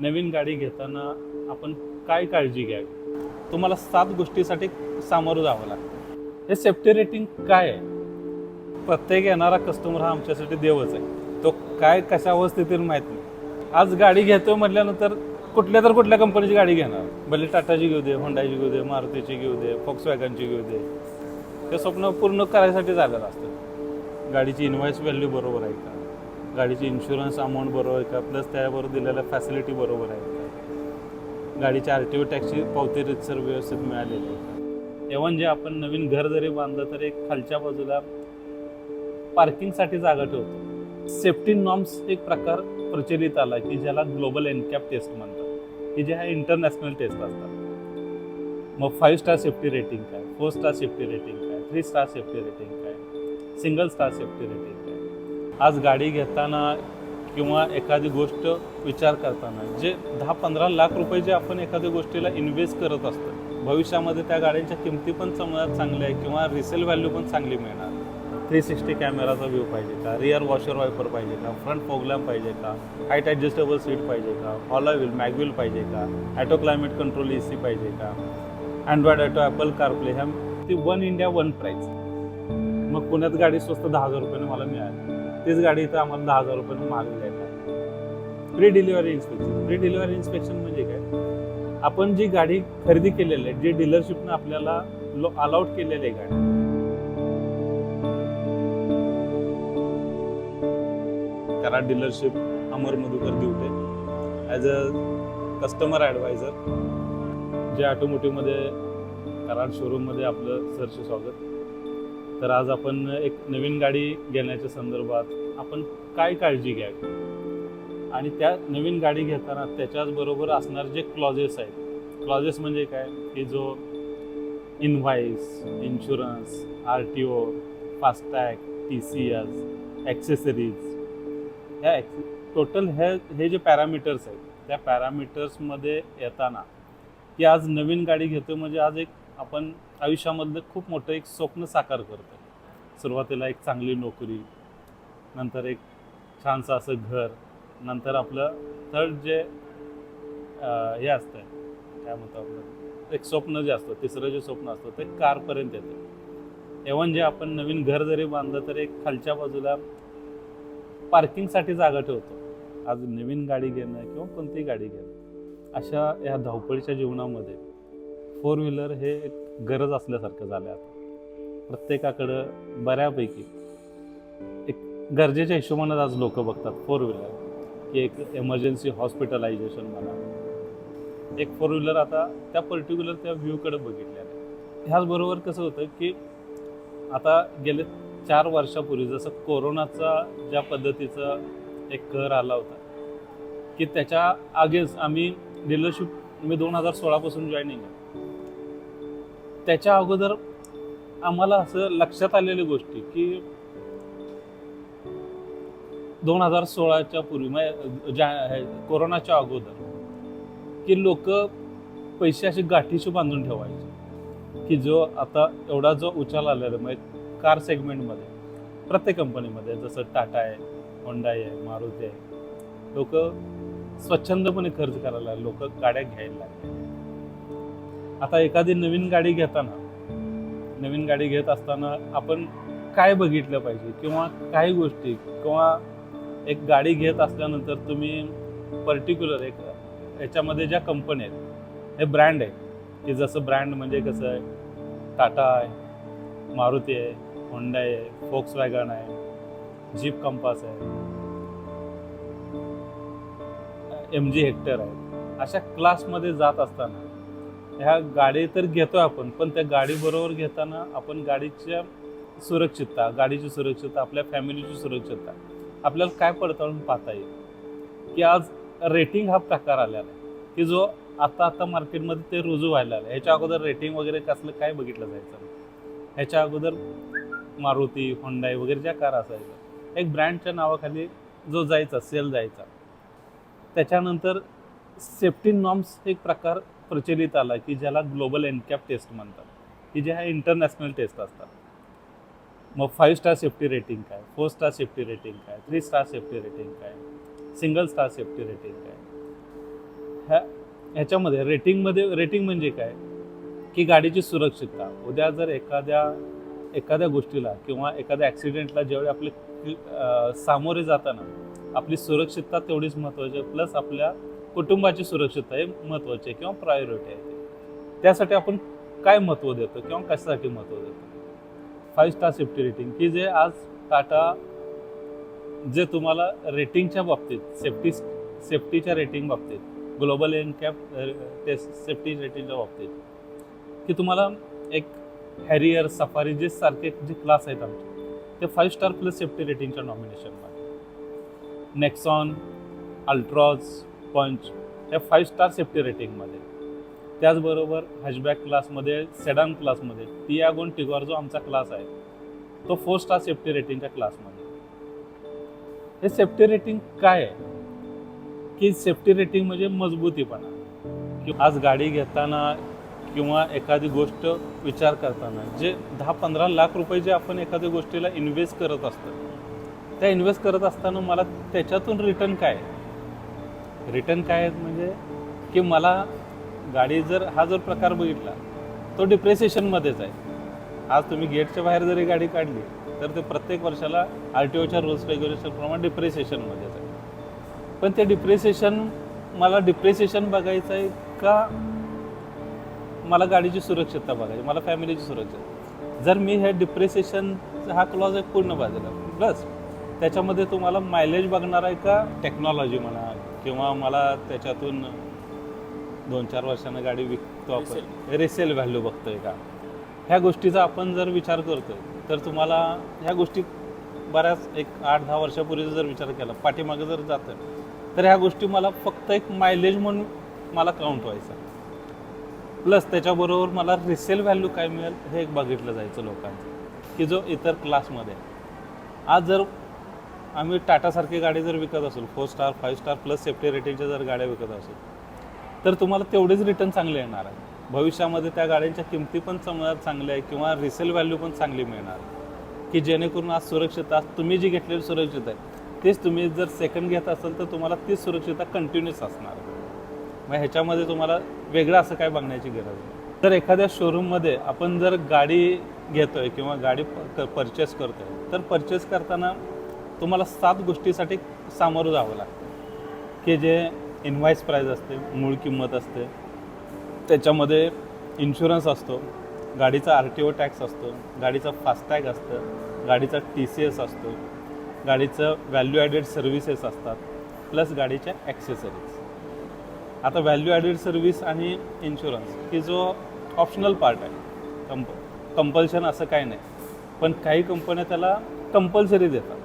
नवीन गाडी घेताना आपण काय काळजी घ्यावी? तुम्हाला सात गोष्टीसाठी सामोरं जावं लागतं. हे सेफ्टी रेटिंग काय आहे? प्रत्येक येणारा कस्टमर हा आमच्यासाठी देवच आहे. तो काय कशा अवस्थेतील माहीत नाही. आज गाडी घेतो म्हटल्यानंतर कुठल्या तर कुठल्या कंपनीची गाडी घेणार. भले टाटाची घेऊ दे होंडाची घेऊ दे मारुतीची घेऊ दे फॉक्स वॅगनची घेऊ दे. ते स्वप्न पूर्ण करायसाठी झालेलं असतं. गाडीची इन्व्हॉइस व्हॅल्यू बरोबर आहे का? गाडीची इन्शुरन्स अमाऊंट बरोबर आहे का? प्लस त्याबरोबर दिलेल्या फॅसिलिटी बरोबर आहे का? गाडीच्या आर टी ओ टॅक्सची पावती रितसर व्यवस्थित मिळालेली आहे एव्हन जे आपण नवीन घर जरी बांधलं तर एक खालच्या बाजूला पार्किंगसाठी जागा ठेवतो. सेफ्टी नॉर्म्स एक प्रकार प्रचलित आला की ज्याला ग्लोबल एनकॅप टेस्ट म्हणतात. की जे ह्या इंटरनॅशनल टेस्ट असतात. मग फाईव्ह स्टार सेफ्टी रेटिंग काय? फोर स्टार सेफ्टी रेटिंग काय? थ्री स्टार सेफ्टी रेटिंग काय? सिंगल स्टार सेफ्टी रेटिंग आज गाडी घेताना किंवा एखादी गोष्ट विचार करताना जे दहा पंधरा लाख रुपये जे आपण एखाद्या गोष्टीला इन्व्हेस्ट करत असतो भविष्यामध्ये त्या गाड्यांच्या किमती पण समजा चांगल्या आहे किंवा रिसेल व्हॅल्यू पण चांगली मिळणार. थ्री सिक्स्टी कॅमेराचा व्ह्यू पाहिजे का? रिअर वॉशर वायपर पाहिजे का? फ्रंट फोगलॅम्प पाहिजे का? हाईट ॲडजस्टेबल सीट पाहिजे का? हॉला व्हील मॅगव्हील पाहिजे का? Auto climate control A C पाहिजे का? अँड्रॉइड ॲटो ॲपल कारप्ले ह्या ती वन इंडिया वन प्राईज मग पुण्यात गाडी स्वस्त दहा हजार रुपयाने मला मिळाली. तीच गाडी इथं आम्हाला दहा हजार रुपयाने मागली आहे pre delivery inspection pre delivery inspection म्हणजे काय? आपण जी गाडी खरेदी केलेली आहे जी डीलरशिपनं आपल्याला अलाउट केलेली आहे गाडी. करा dealership Amar Madhukar Diwate as a customer advisor जे ऑटोमोटिव्हमध्ये कराड शोरूममध्ये आपलं सरचे स्वागत. तर आज आपण एक नवीन गाडी घेण्याच्या संदर्भात आपण काय काळजी घ्यावी? आणि त्या नवीन गाडी घेताना त्याच्याचबरोबर असणारे जे क्लॉजेस आहेत. क्लॉजेस म्हणजे काय? की जो invoice insurance R T O FASTag T C S accessories ह्या टोटल हे हे जे पॅरामीटर्स आहेत त्या पॅरामीटर्समध्ये येताना की आज नवीन गाडी घेतो म्हणजे आज एक आपण आयुष्यामधलं खूप मोठं एक स्वप्न साकार करतो सुरुवातीला एक चांगली नोकरी नंतर एक छानसं असं घर नंतर आपलं थर्ड जे हे असतं काय म्हणतो आपलं एक स्वप्न जे असतं तिसरं जे स्वप्न असतं ते कारपर्यंत येतं. एव्हन जे आपण नवीन घर जरी बांधलं तर एक खालच्या बाजूला पार्किंगसाठी जागा ठेवतो. आज नवीन गाडी घेणं किंवा कोणतीही गाडी घेणं अशा या धावपळीच्या जीवनामध्ये फोर व्हीलर हे एक गरज असल्यासारखं झालं आहे आता. प्रत्येकाकडं बऱ्यापैकी एक गरजेच्या हिशोबानं आज लोक बघतात फोर व्हीलर की एक एमर्जन्सी हॉस्पिटलायझेशन म्हणा. एक फोर व्हीलर आता त्या पर्टिक्युलर त्या व्ह्यूकडे बघितल्या ह्याचबरोबर कसं होतं की आता गेले चार वर्षापूर्वी जसं कोरोनाचा ज्या पद्धतीचा एक कर आला होता की त्याच्या आगेच आम्ही डीलरशिप मी दोन हजार सोळापासून जॉईनिंग आहे. त्याच्या अगोदर आम्हाला असं लक्षात आलेली गोष्टी की दोन हजार सोळाच्या पूर्वी म्हणजे ज्या कोरोनाच्या अगोदर की लोक पैसे अशी गाठीशी बांधून ठेवायचे की जो आता एवढा जो उचाल आलेला म्हणजे कार सेगमेंटमध्ये प्रत्येक कंपनीमध्ये जसं टाटा आहे होंडाई आहे मारुती आहे लोक स्वच्छंदपणे खर्च करायला लोक गाड्या घ्यायला लागले. आता एखादी नवीन गाडी घेताना नवीन गाडी घेत असताना आपण काय बघितलं पाहिजे? किंवा काही गोष्टी किंवा एक गाडी घेत असल्यानंतर तुम्ही पर्टिक्युलर एक याच्यामध्ये ज्या कंपनी आहेत हे ब्रँड आहे की जसं ब्रँड म्हणजे कसं आहे? टाटा आहे मारुती आहे होंडाई आहे फोक्स वॅगन आहे जीप कंपास आहे एम जी हेक्टर आहे. अशा क्लासमध्ये जात असताना ह्या गाडी तर घेतो आपण पण त्या गाडीबरोबर घेताना आपण गाडीच्या सुरक्षितता गाडीची सुरक्षितता आपल्या फॅमिलीची सुरक्षितता आपल्याला काय पडताळून पाहता येईल? की आज रेटिंग हा प्रकार आलेला आहे. की जो आता आता मार्केटमध्ये ते रुजू व्हायला आलं. ह्याच्या अगोदर रेटिंग वगैरे कसलं काय बघितलं जायचं ह्याच्या अगोदर मारुती होंडाई वगैरे ज्या कार असायच्या एक ब्रँडच्या नावाखाली जो जायचा सेल जायचा त्याच्यानंतर सेफ्टी नॉर्म्स एक प्रकार प्रचलित आला की ज्याला ग्लोबल एनकॅप टेस्ट म्हणतात. की जे ह्या इंटरनॅशनल टेस्ट असतात. मग फाईव्ह स्टार सेफ्टी रेटिंग काय? फोर स्टार सेफ्टी रेटिंग काय? थ्री स्टार सेफ्टी रेटिंग काय? सिंगल स्टार सेफ्टी रेटिंग काय? ह्या ह्याच्यामध्ये रेटिंगमध्ये रेटिंग म्हणजे काय? की गाडीची सुरक्षितता. उद्या जर एखाद्या एखाद्या गोष्टीला किंवा एखाद्या ॲक्सिडेंटला ज्यावेळी आपले सामोरे जाताना आपली सुरक्षितता तेवढीच महत्त्वाची आहे. प्लस आपल्या कुटुंबाची सुरक्षितता हे महत्त्वाची आहे किंवा प्रायोरिटी आहे. त्यासाठी आपण काय महत्त्व देतो किंवा कशासाठी महत्त्व देतो? फाईव्ह स्टार सेफ्टी रेटिंग की जे आज टाटा जे तुम्हाला रेटिंगच्या बाबतीत सेफ्टी सेफ्टीच्या रेटिंग बाबतीत ग्लोबल एन कॅप सेफ्टी रेटिंगच्या बाबतीत की तुम्हाला एक हॅरियर सफारी जे सारखे जे क्लास आहेत आमचे ते फाईव्ह स्टार प्लस सेफ्टी रेटिंगच्या नॉमिनेशनमध्ये नेक्सॉन अल्ट्रॉज पंच या फाईव्ह स्टार सेफ्टी रेटिंगमध्ये त्याचबरोबर हॅशबॅक क्लासमध्ये सेडान क्लासमध्ये टियागोन टिगॉर जो आमचा क्लास आहे. तो फोर स्टार सेफ्टी रेटिंगच्या क्लासमध्ये हे सेफ्टी रेटिंग काय आहे? की सेफ्टी रेटिंग म्हणजे मजबूतीपणा. की आज गाडी घेताना किंवा एखादी गोष्ट विचार करताना जे दहा पंधरा लाख रुपये जे आपण एखाद्या गोष्टीला इन्व्हेस्ट करत असतो त्या इन्व्हेस्ट करत असताना मला त्याच्यातून रिटर्न काय रिटर्न काय आहेत म्हणजे की मला गाडी जर हा जर प्रकार बघितला तो डिप्रेसेशनमध्येच आहे. आज तुम्ही गेटच्या बाहेर जरी गाडी काढली तर ते प्रत्येक वर्षाला आर टी ओच्या रूल्स रेग्युलेशनप्रमाणे डिप्रेसेशनमध्येच आहे. पण ते डिप्रेसेशन मला डिप्रेसेशन बघायचं आहे का? मला गाडीची सुरक्षितता बघायची मला फॅमिलीची सुरक्षितता. जर मी हे डिप्रेसेशन हा क्लॉज आहे पूर्ण बाजूला. प्लस त्याच्यामध्ये तुम्हाला मायलेज बघणार आहे का? टेक्नॉलॉजी म्हणा किंवा मला त्याच्यातून दोन चार वर्षानं गाडी विकतो आपण. रिसेल व्हॅल्यू बघतोय का? ह्या गोष्टीचा आपण जर विचार करतोय तर तुम्हाला ह्या गोष्टी बऱ्याच एक आठ दहा वर्षापूर्वीचा जर विचार केला पाठीमागे जर जातं तर ह्या गोष्टी मला फक्त एक मायलेज म्हणून मला काउंट व्हायचा. प्लस त्याच्याबरोबर मला रिसेल व्हॅल्यू काय मिळेल हे एक बघितलं जायचं लोकांचं की जो इतर क्लासमध्ये. आज जर आम्ही टाटासारखी गाडी जर विकत असेल four star five star plus safety रेटिंगच्या जर गाड्या विकत असेल तर तुम्हाला तेवढेच रिटर्न चांगले येणार आहे. भविष्यामध्ये त्या गाड्यांच्या किमती पण समजा चांगल्या आहे किंवा रिसेल व्हॅल्यू पण चांगली मिळणार की जेणेकरून आज सुरक्षितता आज तुम्ही जी घेतलेली सुरक्षित आहे तेच तुम्ही जर सेकंड घेत असाल तर तुम्हाला तीच सुरक्षितता कंटिन्युअस असणार मग ह्याच्यामध्ये तुम्हाला वेगळं असं काय बघण्याची गरज नाही. तर एखाद्या शोरूममध्ये आपण जर गाडी घेतोय किंवा गाडी परचेस करतोय तर परचेस करताना तुम्हाला सात गोष्टीसाठी सामोरं जावं लागतं. की जे इन्व्हाइस प्राईज असते मूळ किंमत असते त्याच्यामध्ये इन्शुरन्स असतो गाडीचा आर टी ओ टॅक्स असतो गाडीचा फास्टॅग असतं गाडीचा टी सी एस असतो गाडीचं व्हॅल्यू ॲडेड सर्व्हिसेस असतात प्लस गाडीच्या ॲक्सेसरीज आता व्हॅल्यू ॲडेड सर्व्हिस आणि इन्शुरन्स ही जो ऑप्शनल पार्ट आहे कंप कंपल्शन असं काही नाही. पण काही कंपन्या त्याला कंपल्सरी देतात.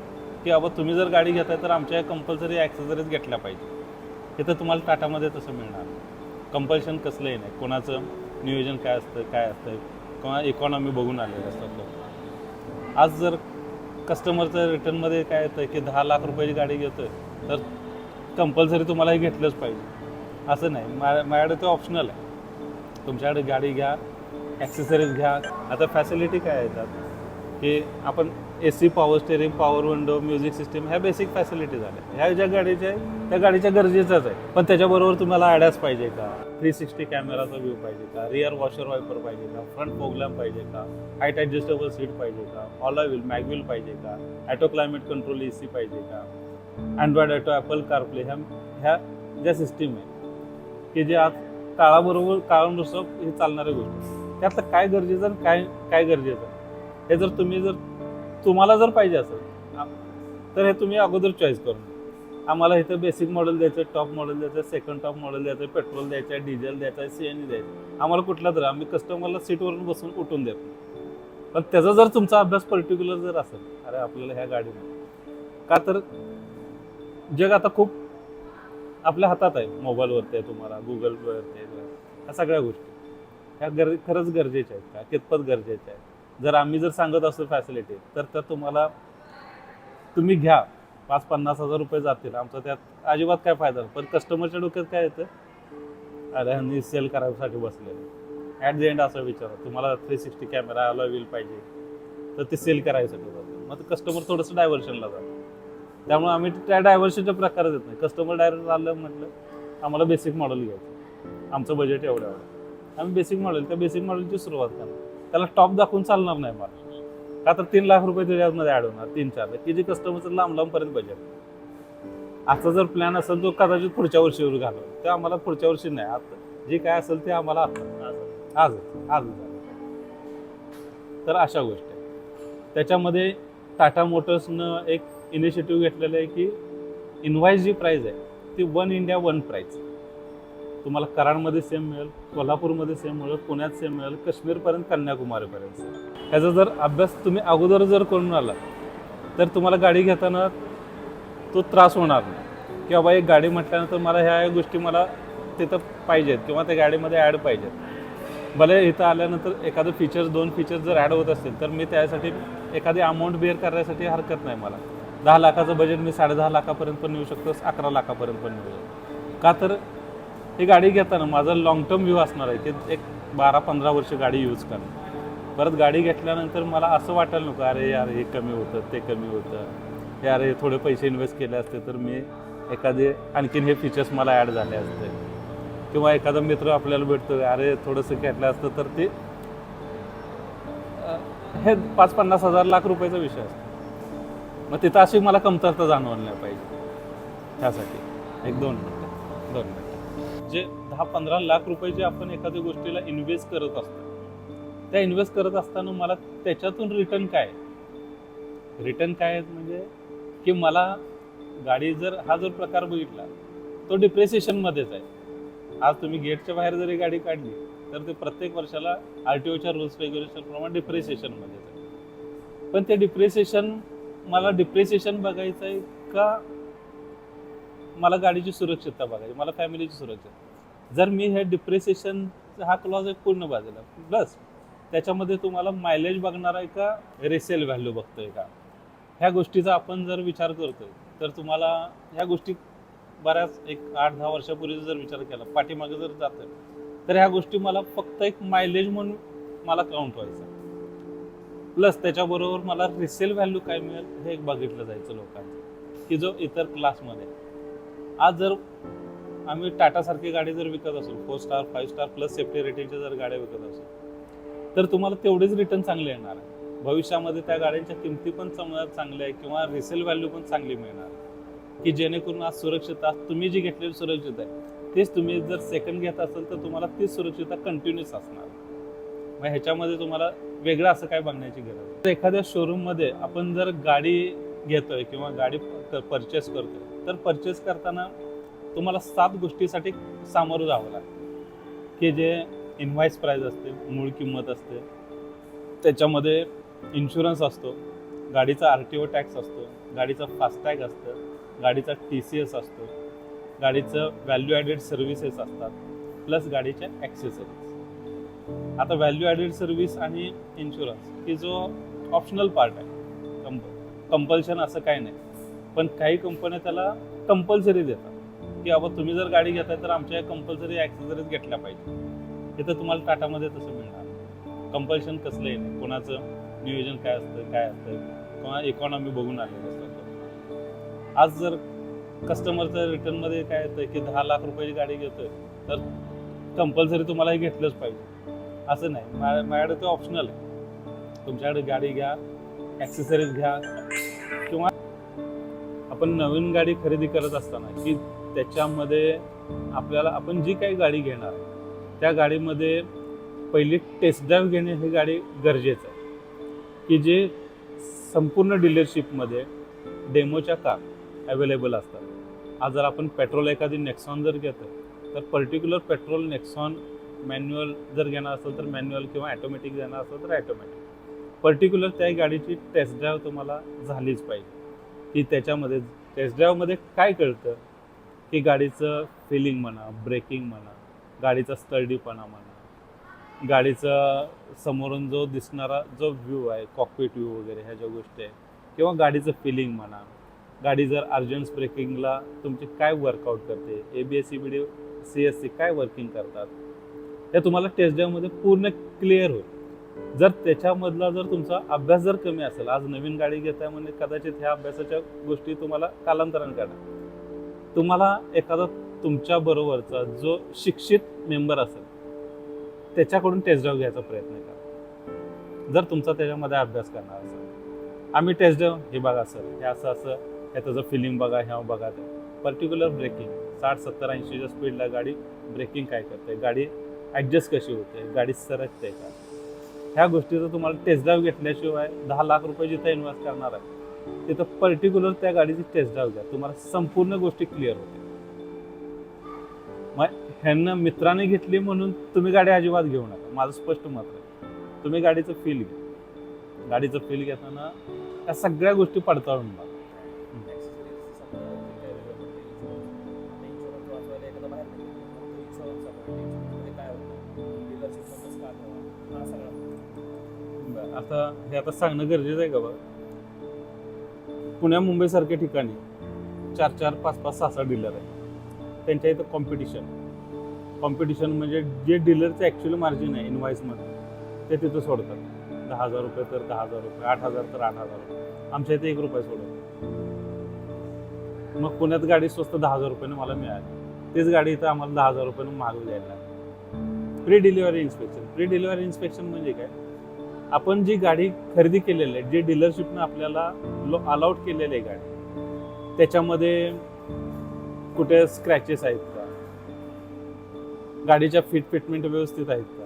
की बाबा तुम्ही जर गाडी घेताय तर आमच्या कंपल्सरी ॲक्सेसरीज घेतल्या पाहिजे. हे तर तुम्हाला टाटामध्ये तसं मिळणार. कंपल्शन कसलंही नाही. कोणाचं नियोजन काय असतं काय असतं किंवा इकॉनॉमी बघून आलेलं असतात लोक आज जर कस्टमरचं रिटर्नमध्ये काय येतं की दहा लाख रुपयाची गाडी घेतोय तर कंपल्सरी तुम्हाला हे घेतलंच पाहिजे. असं नाही. मा माझ्याकडे ते ऑप्शनल आहे. तुमच्याकडे गाडी घ्या ॲक्सेसरीज घ्या. आता फॅसिलिटी काय येतात की आपण A C power steering power window music system ह्या बेसिक फॅसिलिटीज झाल्या ह्या ज्या गाडीच्या आहे त्या गाडीच्या गरजेच्याच आहे पण त्याच्याबरोबर तुम्हाला ॲडॅस पाहिजे का? थ्री सिक्स्टी कॅमेराचा व्ह्यू पाहिजे का? रिअर वॉशर वायपर पाहिजे का? फ्रंट प्रोग्राम पाहिजे का? हाईट ॲडजस्टेबल सीट पाहिजे का? ऑला व्हील मॅगव्हील पाहिजे का? Auto climate control A C पाहिजे का? अँड्रॉइड ॲटो ॲपल कारप्ले ह्या ह्या ज्या सिस्टीम आहे की जे आज काळाबरोबर काळानुसार हे चालणाऱ्या गोष्टी त्यातलं काय गरजेचं आणि काय काय गरजेचं? हे जर तुम्ही जर तुम्हाला जर पाहिजे असेल तर हे तुम्ही अगोदर चॉईस करून. आम्हाला इथं बेसिक मॉडेल द्यायचं टॉप मॉडेल द्यायचं सेकंड टॉप मॉडेल द्यायचं पेट्रोल द्यायचं आहे डिझेल द्यायचं आहे सी एन जी द्यायचं. आम्हाला कुठला तर आम्ही कस्टमरला सीटवरून बसून उठून देतो पण त्याचा जर तुमचा अभ्यास पर्टिक्युलर जर असेल अरे आपल्याला ह्या गाडीमध्ये का तर जग आता खूप आपल्या हातात आहे मोबाईलवरती आहे तुम्हाला गुगलवरती आहे ह्या सगळ्या गोष्टी. ह्या गर खरंच गरजेच्या आहेत का? कितपत गरजेच्या आहेत? जर आम्ही जर सांगत असतो फॅसिलिटी तर तर तुम्हाला तुम्ही घ्या. पाच पन्नास हजार रुपये जातील. आमचा त्यात अजिबात काय फायदा पण कस्टमरच्या डोक्यात काय येतं? अरे ह्यांनी सेल करायसाठी बसलेले. ॲट द एंड असं विचारा. तुम्हाला थ्री सिक्स्टी कॅमेरा आला व्हील पाहिजे. तर ते सेल करायसाठी जातं. मग कस्टमर थोडंसं डायव्हर्शनला जातं. त्यामुळे आम्ही त्या डायव्हर्शनच्या प्रकार देत नाही. कस्टमर डायरेक्ट आलं म्हटलं आम्हाला बेसिक मॉडेल घ्यायचं. आमचं बजेट एवढं एवढं. आम्ही बेसिक मॉडेल त्या बेसिक मॉडेलची सुरुवात करणार. त्याला टॉप दाखवून चालणार नाही मला. का तर तीन लाख रुपये त्याच्यामध्ये ॲड होणार तीन चार. लाख की जे कस्टमरचं लांब लांबपर्यंत बजेट असा जर प्लॅन असेल तो कदाचित पुढच्या वर्षीवर घालवल. ते आम्हाला पुढच्या वर्षी नाही. आता जे काय असेल ते आम्हाला आता. आज आज तर अशा गोष्टी त्याच्यामध्ये टाटा मोटर्सनं एक इनिशिएटिव्ह घेतलेलं आहे की इनवाईस जी प्राईज आहे ती वन इंडिया वन प्राईज तुम्हाला कराडमध्ये सेम मिळेल कोल्हापूरमध्ये सेम मिळेल पुण्यात सेम मिळेल काश्मीरपर्यंत कन्याकुमारीपर्यंत ह्याचा जर अभ्यास तुम्ही अगोदर जर करून आला तर तुम्हाला गाडी घेताना तो त्रास होणार नाही. किंवा बाबा एक गाडी म्हटल्यानंतर मला ह्या गोष्टी मला तिथं पाहिजेत किंवा त्या गाडीमध्ये ॲड पाहिजेत. भले इथं आल्यानंतर एखादं फीचर्स दोन फीचर्स जर ॲड होत असतील तर मी त्यासाठी एखादी अमाऊंट बेअर करण्यासाठी हरकत नाही मला. दहा लाखाचं बजेट मी साडेदहा लाखापर्यंत पण नेऊ शकतो अकरा लाखापर्यंत पण नेऊ शकतो का तर ही गाडी घेताना माझा लॉंग टर्म व्ह्यू असणार आहे. की एक बारा पंधरा वर्ष गाडी यूज करणं. परत गाडी घेतल्यानंतर मला असं वाटायला नको अरे यार हे कमी होतं ते कमी होतं. हे अरे थोडे पैसे इन्व्हेस्ट केले असते तर मी एखादे आणखीन हे फीचर्स मला ॲड झाले असते. किंवा एखादा मित्र आपल्याला भेटतो अरे थोडंसं घेतलं असतं तर ते हे पाच पन्नास हजार लाख रुपयाचा विषय असतो. मग तिथं अशी मला कमतरता जाणवली नाही पाहिजे. त्यासाठी. एक दोन मिनटं. दोन मिनटं. जे दहा पंधरा लाख रुपये जे आपण एखाद्या गोष्टीला इन्व्हेस्ट करत असतो. त्या इन्व्हेस्ट करत असताना मला त्याच्यातून रिटर्न काय? रिटर्न काय म्हणजे की मला गाडी जर हा जर प्रकार बघितला तो डिप्रेसिएशनमध्येच आहे. आज तुम्ही गेटच्या बाहेर जरी गाडी काढली तर ते प्रत्येक वर्षाला आर टी ओच्या रूल्स रेग्युलेशनप्रमाणे डिप्रेसेशनमध्येच डिप्रेसिएशनमध्येच आहे. पण ते डिप्रेसिएशन मला डिप्रेसिएशन बघायचं आहे का मला गाडीची सुरक्षितता बघायची मला फॅमिलीची सुरक्षितता. जर मी हे डिप्रेसिएशन हा क्लॉज एक पूर्ण बाजूला प्लस त्याच्यामध्ये तुम्हाला मायलेज बघणार आहे का रेसेल व्हॅल्यू बघतोय का? ह्या गोष्टीचा आपण जर विचार करतोय तर तुम्हाला ह्या गोष्टी बऱ्याच एक आठ दहा वर्षापूर्वी जर विचार केला पाठीमागे जर जातं तर ह्या गोष्टी मला फक्त एक मायलेज म्हणून मला काउंट व्हायचं. प्लस त्याच्याबरोबर मला रिसेल व्हॅल्यू काय मिळेल हे एक बघितलं जायचं लोकांचं की जो इतर क्लासमध्ये आज जर आम्ही टाटासारखी गाडी जर विकत असू four star five star plus safety रेटिंगच्या जर गाड्या विकत असू तर तुम्हाला तेवढेच रिटर्न चांगले येणार आहे. भविष्यामध्ये त्या गाड्यांच्या किमती पण चांगल्या चांगल्या आहे किंवा रिसेल व्हॅल्यू पण चांगली मिळणार की जेणेकरून आज सुरक्षितता तुम्ही जी घेतलेली सुरक्षित आहे तेच तुम्ही जर सेकंड घेत असाल तर तुम्हाला तीच सुरक्षितता कंटिन्यूस असणार. मग ह्याच्यामध्ये तुम्हाला वेगळं असं काय बघण्याची गरज तर एखाद्या शोरूममध्ये आपण जर गाडी घेतोय किंवा गाडी परचेस करतोय तर परचेस करताना तुम्हाला सात गोष्टीसाठी सामोरं जावं लागतं. की जे इन्व्हाइस प्राईज असते मूळ किंमत असते त्याच्यामध्ये इन्शुरन्स असतो गाडीचा आर टी ओ टॅक्स असतो गाडीचा फास्टॅग असतं गाडीचा टी सी एस असतो गाडीचं व्हॅल्यू ॲडेड सर्व्हिसेस असतात प्लस गाडीच्या ॲक्सेसरीज आता व्हॅल्यू ॲडेड सर्व्हिस आणि इन्शुरन्स ही जो ऑप्शनल पार्ट आहे कंप कंपल्शन असं काही नाही. पण काही कंपन्या त्याला कंपल्सरी देतात. की बाबा तुम्ही जर गाडी घेताय तर आमच्या कंपल्सरी ॲक्सेसरीज घेतल्या पाहिजे. तिथं तुम्हाला टाटामध्ये तसं मिळणार. कंपल्शन कसलंही नाही. कोणाचं नियोजन काय असतं काय असतं किंवा इकॉनॉमी बघून आलेलं असतं. आज जर कस्टमरचं रिटर्नमध्ये काय येतं की दहा लाख रुपयाची गाडी घेतोय तर कंपल्सरी तुम्हाला हे घेतलंच पाहिजे. असं नाही. मा- माझ्याकडे ते ऑप्शनल आहे. तुमच्याकडे गाडी घ्या ॲक्सेसरीज घ्या आपण नवीन गाडी खरेदी करत असताना की त्याच्यामध्ये आपल्याला आपण जी काही गाडी घेणार त्या गाडीमध्ये पहिली टेस्ट ड्राईव्ह घेणे ही गाडी गरजेचं आहे. की जे संपूर्ण डीलरशिपमध्ये डेमोच्या कार अवेलेबल असतात. आज जर आपण पेट्रोल एखादी नेक्सॉन जर घेतो तर पर्टिक्युलर पेट्रोल नेक्सॉन मॅन्युअल जर घेणार असेल तर मॅन्युअल किंवा ॲटोमॅटिक घेणार असेल तर ॲटोमॅटिक पर्टिक्युलर त्या गाडीची टेस्ट ड्राईव्ह तुम्हाला झालीच पाहिजे. की त्याच्यामध्ये टेस्ट ड्राईव्हमध्ये काय कळतं? की गाडीचं फिलिंग म्हणा ब्रेकिंग म्हणा गाडीचा स्टर्डीपणा म्हणा गाडीचा समोरून जो दिसणारा जो व्ह्यू आहे कॉकपिट व्ह्यू वगैरे ह्या ज्या गोष्टी आहे किंवा गाडीचं फिलिंग म्हणा गाडी जर अर्जंट ब्रेकिंगला तुमची काय वर्कआउट करते? A B S C B D C S C काय वर्किंग करतात? हे तुम्हाला टेस्ट ड्राईव्हमध्ये पूर्ण क्लिअर होईल जर त्याच्यामधला जर तुमचा अभ्यास जर कमी असेल आज नवीन गाडी घेताय म्हणजे कदाचित ह्या अभ्यासाच्या गोष्टी तुम्हाला कालांतरण करणार तुम्हाला एखादा तुमच्या बरोबरचा जो शिक्षित मेंबर असेल त्याच्याकडून टेस्ट ड्राईव्ह घ्यायचा प्रयत्न करा. जर तुमचा त्याच्यामध्ये अभ्यास करणार असेल आम्ही टेस्ट ड्राईव्ह हे बघा सर हे असं असं हे त्याचं फिलिंग बघा ह्या बघा. ते पर्टिक्युलर ब्रेकिंग साठ सत्तर ऐंशीच्या स्पीडला गाडी ब्रेकिंग काय करते? गाडी ॲडजस्ट कशी होते? गाडी सरकते का? ह्या गोष्टीचं तुम्हाला टेस्ट ड्राईव्ह घेतल्याशिवाय दहा लाख रुपये जिथं इन्व्हेस्ट करणार आहे तिथं पर्टिक्युलर त्या गाडीची टेस्ट ड्राईव्ह घ्या. तुम्हाला संपूर्ण गोष्टी क्लिअर होते मग ह्यांना मित्राने घेतली म्हणून तुम्ही गाडी अजिबात घेऊ नका. माझं स्पष्ट मत आहे. तुम्ही गाडीचं फील घ्या. गाडीचं फील घेताना या सगळ्या गोष्टी पडताळून आता हे आता सांगणं गरजेचं आहे का बा? पुण्या मुंबईसारख्या ठिकाणी चार चार पाच पाच सहा सहा डीलर आहेत. त्यांच्या इथं कॉम्पिटिशन कॉम्पिटिशन म्हणजे जे डीलरचं ॲक्च्युअली मार्जिन आहे इनवाईसमध्ये ते तिथं सोडतात. दहा हजार रुपये तर दहा हजार रुपये आठ हजार तर आठ हजार रुपये. आमच्या इथे एक रुपये सोडत मग पुण्यात गाडी स्वस्त दहा हजार रुपयानं मला मिळाली. तीच गाडी इथं आम्हाला दहा हजार रुपयानं महाग द्यायला pre delivery inspection pre delivery inspection म्हणजे काय? आपण जी गाडी खरेदी केलेली आहे जे डीलरशिपनं आपल्याला अलाउड केलेली आहे गाडी त्याच्यामध्ये कुठे स्क्रॅचेस आहेत का? गाडीच्या फिट फिटमेंट व्यवस्थित आहेत का?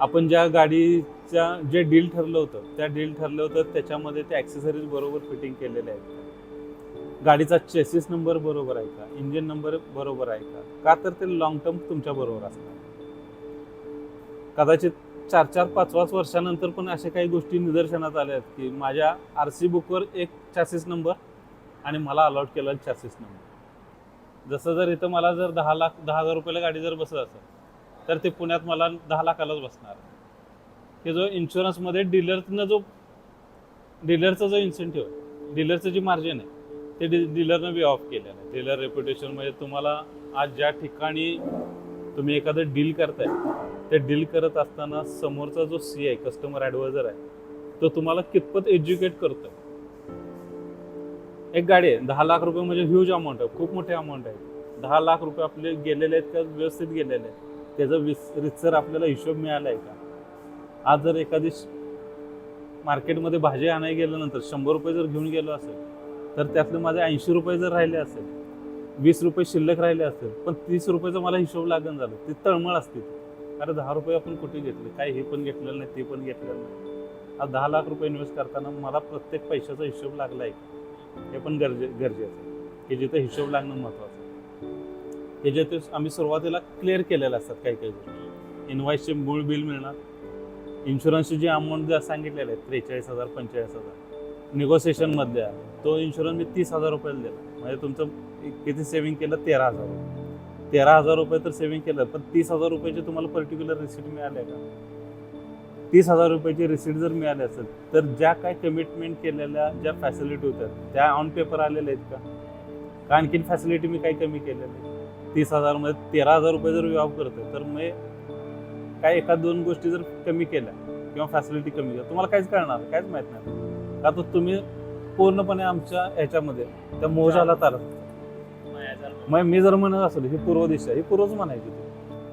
आपण ज्या गाडीच्या जे डील ठरलं होतं त्या डील ठरलं होतं त्याच्यामध्ये त्या ॲक्सेसरीज बरोबर फिटिंग केलेले आहेत का? गाडीचा चेसिस नंबर बरोबर आहे का? इंजिन नंबर बरोबर आहे का? का तर ते लॉंग टर्म तुमच्या बरोबर असणार. कदाचित चार चार पाच पाच वर्षानंतर पण अशा काही गोष्टी निदर्शनात आल्या आहेत की माझ्या आर सी बुकवर एक चासीस नंबर आणि मला अलॉट केला चासीस नंबर जसं जर इथं मला जर दहा लाख दहा हजार रुपयाला गाडी जर बसत असेल तर ते पुण्यात मला दहा लाखालाच बसणार. हे जो इन्शुरन्समध्ये डीलरनं जो डीलरचा जो इन्सेंटिव्ह आहे डीलरचं जी मार्जिन आहे ते डीलरनं बी ऑफ केलेलं आहे. डीलर रेप्युटेशन म्हणजे तुम्हाला आज ज्या ठिकाणी तुम्ही एखादं डील करताय ते डील करत असताना समोरचा जो सी आहे कस्टमर ॲडवायझर आहे तो तुम्हाला कितपत एज्युकेट करतोय? एक गाडी आहे दहा लाख रुपये म्हणजे ह्यूज अमाऊंट आहे खूप मोठी अमाऊंट आहे. दहा लाख रुपये आपले गेलेले आहेत का व्यवस्थित गेलेले आहेत? त्याचा विस रितसर आपल्याला हिशोब मिळाला आहे का? आज जर एखादी श- मार्केटमध्ये भाजी आणायला गेल्यानंतर शंभर रुपये जर घेऊन गेलो असेल तर त्यातले माझे ऐंशी रुपये जर राहिले असेल वीस रुपये शिल्लक राहिले असतील पण तीस रुपयाचा मला हिशोब लागण झालं. ती तळमळ असते अरे दहा रुपये आपण कुठे घेतले? काय हे पण घेतलेलं नाही ते पण घेतलेलं नाही. आज दहा लाख रुपये इन्व्हेस्ट करताना मला प्रत्येक पैशाचा हिशोब लागला आहे हे पण गरजे गरजेचं आहे. की जिथे हिशोब लागणं महत्त्वाचं आहे. हे जे ते आम्ही सुरुवातीला क्लिअर केलेलं असतात काही काही गोष्टी. इन्व्हॉइसचे मूळ बिल मिळणार. इन्शुरन्सची जी अमाऊंट ज्या सांगितलेल्या आहेत त्रेचाळीस हजार पंचेचाळीस हजार. निगोसिएशनमधल्या तो इन्शुरन्स मी तीस हजार रुपयाला दिला. म्हणजे तुमचं किती सेव्हिंग केलं? तेरा हजार रुपये. तेरा हजार रुपये तर सेव्हिंग केलं पण तीस हजार रुपयाचे तुम्हाला पर्टिक्युलर रिसिट मिळाले का? तीस हजार रुपयाची रिसिट जर मिळाली असेल तर ज्या काय कमिटमेंट केलेल्या ज्या फॅसिलिटी होत्या त्या ऑन पेपर आलेल्या आहेत का? का आणखीन फॅसिलिटी मी काही कमी केलेल्या आहे तीस हजारमध्ये तेरा हजार रुपये जर व्यवहार करतोय तर मग काय एका दोन गोष्टी जर कमी केल्या किंवा फॅसिलिटी कमी केल्या तुम्हाला काहीच कळणार काहीच माहीत नाही. का तर तुम्ही पूर्णपणे आमच्या ह्याच्यामध्ये त्या मोजाला तारत मग मी जर म्हणत असेल ही पूर्व दिशा ही पूर्वच म्हणायची ती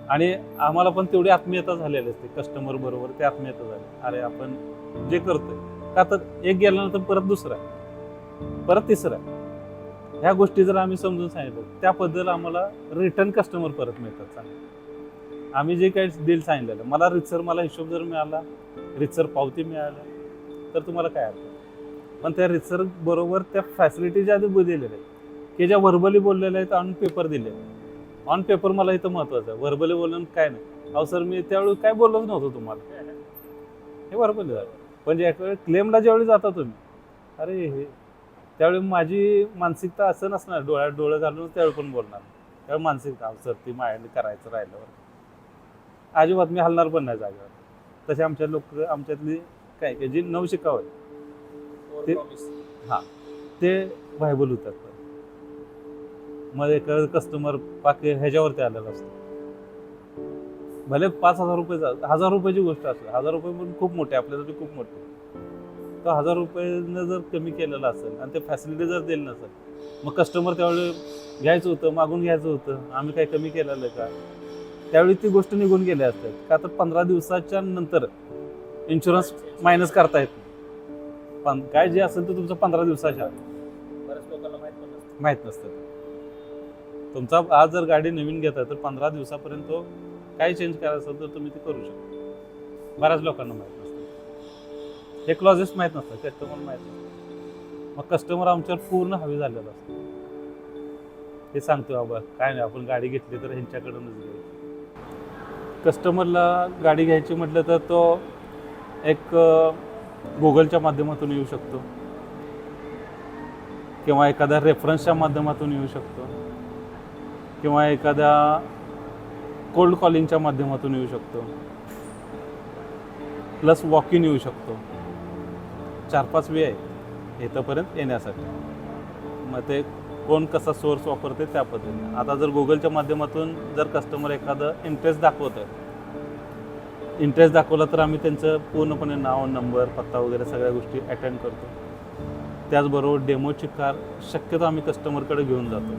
आणि आम्हाला पण तेवढी आत्मीयता झालेली असते कस्टमर बरोबर ते आत्मीयता झाली. अरे आपण जे करतोय. का तर एक गेल्यानंतर परत दुसरा परत तिसरा. ह्या गोष्टी जर आम्ही समजून सांगितलं त्याबद्दल आम्हाला रिटर्न कस्टमर परत मिळतात. चांगले आम्ही जे काही डील सांगितलेलं मला रितसर मला हिशोब जर मिळाला रितसर पावती मिळाल्या तर तुम्हाला काय अर्थ? पण त्या रिसर्च बरोबर त्या फॅसिलिटी ज्या आधी दिलेल्या आहेत की ज्या व्हर्बली बोललेल्या आहेत ऑन पेपर दिले ऑन पेपर मला इथं महत्वाचं आहे. व्हर्बली बोलणं काय नाही. अहो सर मी त्यावेळी काय बोललोच नव्हतो तुम्हाला. हे व्हर्बली झालं. पण ज्या क्लेमला ज्यावेळी जाता तुम्ही अरे हे त्यावेळी माझी मानसिकता असं नसणार. डोळ्यात डोळं घालून त्यावेळी पण बोलणार. त्यावेळी मानसिकता अहो सर ती मायाने करायचं राहिल्यावर अजिबात मी हलणार पण नाही जागेवर. तसे आमच्या लोक आमच्यातली काय की जी नवशिकाव आहे ते- हां. ते व्हायबल होतात मध्ये कस्टमर पाक ह्याच्यावरती आलेला असतो. भले पाच हजार रुपये हजार रुपयाची गोष्ट असेल हजार रुपये पण खूप मोठे आपल्यासाठी खूप मोठे. तर हजार रुपयानं जर कमी केलेलं असेल आणि ते फॅसिलिटी जर दिली नसेल मग कस्टमर त्यावेळी घ्यायचं होतं मागून घ्यायचं होतं आम्ही काही कमी केलेलं का? त्यावेळी ती गोष्ट निघून गेल्या असतात का तर पंधरा दिवसाच्या नंतर इन्शुरन्स मायनस करता येत नाही. पण काय जे असेल ते तुमचं पंधरा दिवसाच्या आत. बऱ्याच लोकांना माहीत पण नसतं. माहीत नसतं. तुमचा आज जर गाडी नवीन घेताय तर पंधरा दिवसापर्यंत तो काय चेंज करायचं असेल तर तुम्ही ते करू शकता. बऱ्याच लोकांना माहीत नसतं. हे क्लॉजेस माहीत नसतं कस्टमर माहीत नसतं मग कस्टमर आमच्यावर पूर्ण हवी झालेलं असतं. हे सांगतो बाबा काय नाही आपण गाडी घेतली तर ह्यांच्याकडूनच घ्यायची. कस्टमरला गाडी घ्यायची म्हटलं तर तो एक गुगलच्या माध्यमातून येऊ शकतो. किंवा एखाद्या रेफरन्सच्या माध्यमातून येऊ शकतो. किंवा एखाद्या कोल्ड कॉलिंगच्या माध्यमातून येऊ शकतो. प्लस वॉक इन येऊ शकतो. चार पाच वे आहे इथंपर्यंत येण्यासाठी. मग ते कोण कसा सोर्स वापरते त्या पद्धतीने. आता जर गुगलच्या माध्यमातून जर कस्टमर एखादं इंटरेस्ट दाखवत आहे इंटरेस्ट दाखवला तर आम्ही त्यांचं पूर्णपणे नाव नंबर पत्ता वगैरे सगळ्या गोष्टी अटेंड करतो. त्याचबरोबर डेमोची कार शक्यतो आम्ही कस्टमरकडे घेऊन जातो.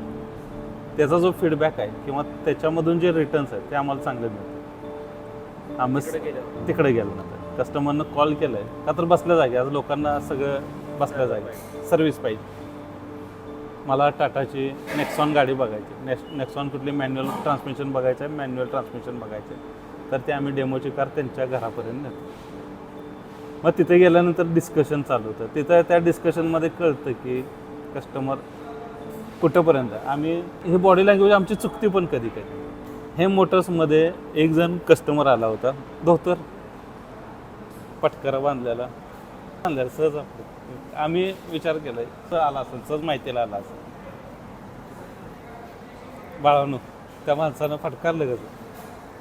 त्याचा जो फीडबॅक आहे किंवा त्याच्यामधून जे रिटर्न्स आहेत ते आम्हाला चांगले मिळतात. आम्ही तिकडे गेलं गेल्यानंतर कस्टमरनं कॉल केलाय का तर बसल्या जागी. आज लोकांना सगळं बसल्या जागी. सर्व्हिस पाहिजे. मला टाटाची नेक्सॉन गाडी बघायची. नेक्स नेक्सॉन कुठली मॅन्युअल ट्रान्समिशन बघायचं आहे मॅन्युअल ट्रान्समिशन बघायचं. आहे तर ते आम्ही डेमोची कार त्यांच्या घरापर्यंत नेतो. मग तिथे गेल्यानंतर डिस्कशन चालू होतं. तिथं त्या डिस्कशनमध्ये कळतं की कस्टमर कुठंपर्यंत आम्ही हे बॉडी लँग्वेज आमची चुकती पण कधी कधी. हे मोटर्समध्ये एक जण कस्टमर आला होता धोतर पटकरा बांधलेला. बांधलेला सहज आम्ही विचार केला सहज आला असेल सहज माहितीला आला असेल. बाळानो त्या माणसानं फटकारलं कसं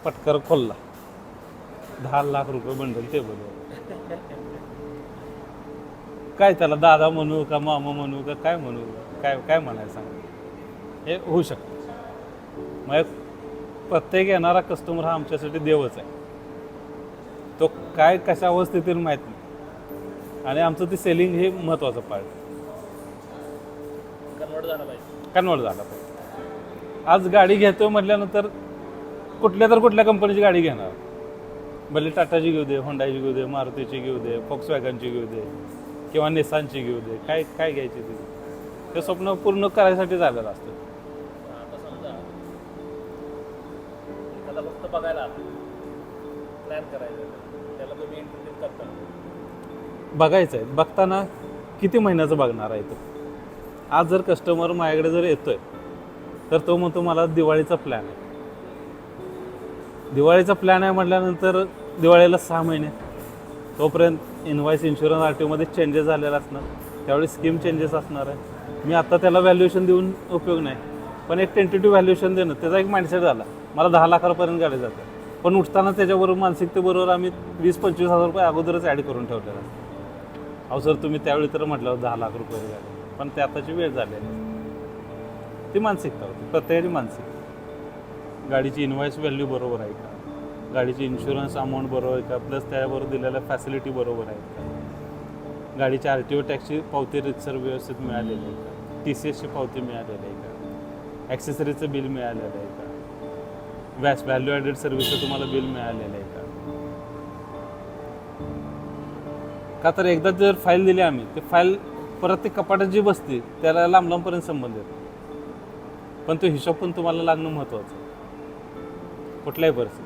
पटकर खोलला. दहा लाख रुपये बंडल टेबलवर काय त्याला दादा म्हणू का मामा म्हणू का काय म्हणू काय काय म्हणायचं सांग. हे होऊ शकतं. मग प्रत्येक येणारा कस्टमर हा आमच्यासाठी देवच आहे. तो काय कशा अवस्थेतील माहीत नाही. आणि आमचं ते सेलिंग हे महत्त्वाचं पार्ट कन्वर्ट झाला पाहिजे. कन्वर्ट झाला पाहिजे. आज गाडी घेतोय म्हटल्यानंतर कुठल्या तर कुठल्या कंपनीची गाडी घेणार. भले टाटाची घेऊ दे होंडाची घेऊ दे मारुतीची घेऊ दे फॉक्स वॅगनची घेऊ दे किंवा निसानची घेऊ दे काय काय घ्यायची ती? ते स्वप्न पूर्ण करायसाठी झालेलं असतं. फक्त बघायला प्लॅन करायचं त्याला तुम्ही इंटरव्ह्यू करता. बघायचं आहे बघताना किती महिन्याचं बघणार आहे तो? आज जर कस्टमर माझ्याकडे जर येतोय तर तो म्हणतो मला दिवाळीचा प्लॅन आहे. दिवाळीचा प्लॅन आहे म्हटल्यानंतर दिवाळीला सहा महिने. तोपर्यंत इन्व्हॉइस इन्शुरन्स आर टी ओमध्ये चेंजेस झालेला असणार. त्यावेळी स्कीम चेंजेस असणार आहे. मी आत्ता त्याला व्हॅल्युएशन देऊन उपयोग नाही. पण एक टेंटेटिव्ह व्हॅल्युएशन देणं त्याचा एक माइंडसेट झाला. मला दहा लाखापर्यंत गाडी जाते. पण उठताना त्याच्याबरोबर मानसिकतेबरोबर आम्ही वीस पंचवीस हजार रुपये अगोदरच ॲड करून ठेवलेला अहो सर तुम्ही त्यावेळी तर म्हटलं दहा लाख रुपये गाडी. पण ते आताची वेळ झाली ती मानसिकता होती. प्रत्येकाची मानसिकता. गाडीची इन्व्हॉइस व्हॅल्यू बरोबर आहे का? गाडीची इन्शुरन्स अमाऊंट बरोबर आहे का? प्लस त्याबरोबर दिलेल्या फॅसिलिटी बरोबर आहेत का? गाडीच्या आर टी ओ टॅक्सची पावती रितसर व्यवस्थित मिळालेली आहे का? टी सी एसची पावती मिळालेली आहे का? ॲक्सेसरीचं बिल मिळालेलं आहे का? वॅस व्हॅल्यू ॲडेड सर्व्हिसचं तुम्हाला बिल मिळालेलं आहे का? का तर एकदा जर फाईल दिली आम्ही ते फाईल परत ते कपाटात जी बसते त्याला लांब लांबपर्यंत संबंध येतो पण तो हिशोब पण तुम्हाला लागणं महत्त्वाचं कुठल्याही परिस्थितीत